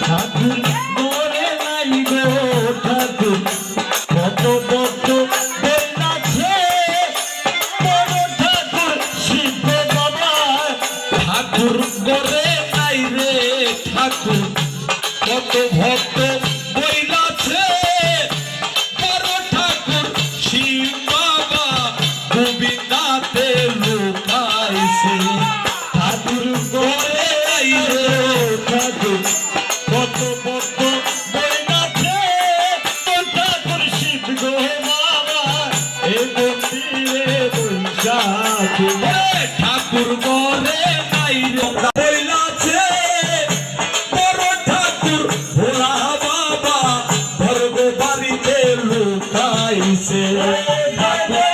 ঠাকুর ঘরে নাই গো ঠাকুর। কত কত বেলাছে বড় ঠাকুর, শিব বাবা ঠাকুর ঘরে নাই রে ঠাকুর। কত ভক্ত বৈশাখী ঠাকুর ঘরে নাই রে বইলাছে বড় ঠাকুর ভোলা বাবা ভর্গ বাড়িতে লুকাইছে। ঠাকুর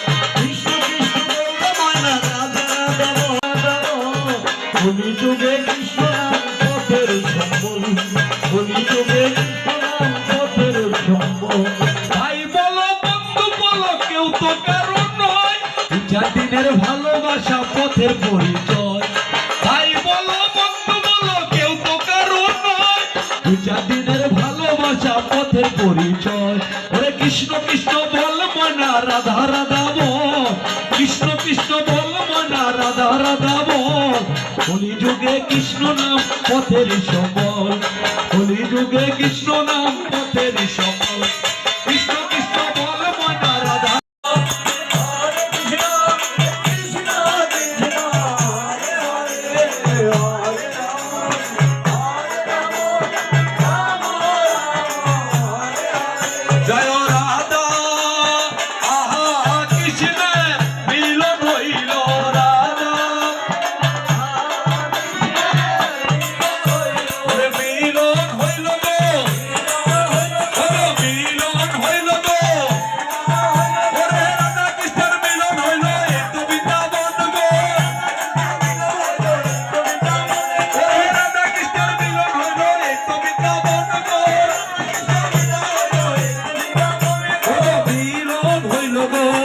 কৃষ্ণ কৃষ্ণ রাধা কৃষ্ণ কৃষ্ণ রাধা যুগে কৃষ্ণ নাম পথের সম্বল কলি যুগে কৃষ্ণ নাম হইল গো